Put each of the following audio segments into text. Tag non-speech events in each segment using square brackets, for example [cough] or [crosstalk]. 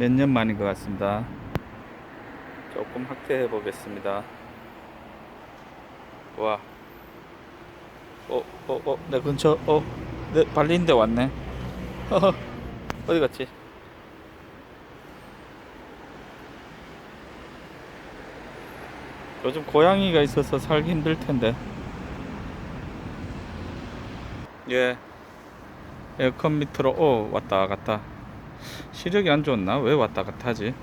몇 년 만인 것 같습니다. 조금 확대해 보겠습니다. 와. 어, 어, 어, 내 근처, 어, 내 발린 데 왔네. [laughs] 어디 갔지? 요즘 고양이가 있어서 살기 힘들 텐데. 예. 에어컨 밑으로, 오, 왔다 갔다. 시력이 안 좋나? 왜 왔다 갔다 하지?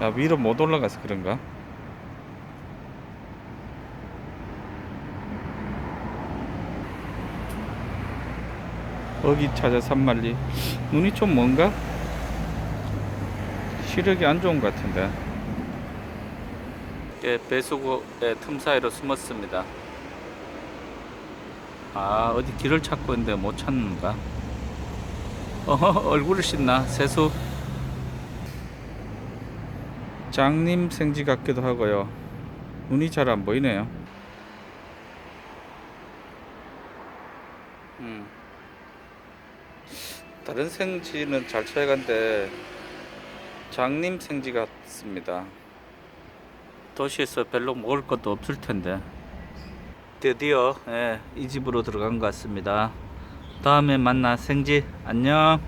아, 위로 못 올라가서 그런가? 어기 찾아 산말리 눈이 좀 뭔가? 시력이 안 좋은 것 같은데 예, 배수구의 틈 사이로 숨었습니다 아 어디 길을 찾고 있는데 못 찾는가? 어허 얼굴을 씻나? 세수 장님 생지 같기도 하고요 눈이 잘 안 보이네요 음. 다른 생지는 잘 찾아간데 장님 생지 같습니다 도시에서 별로 먹을 것도 없을 텐데 드디어 예, 이 집으로 들어간 것 같습니다. 다음에 만나 생지 안녕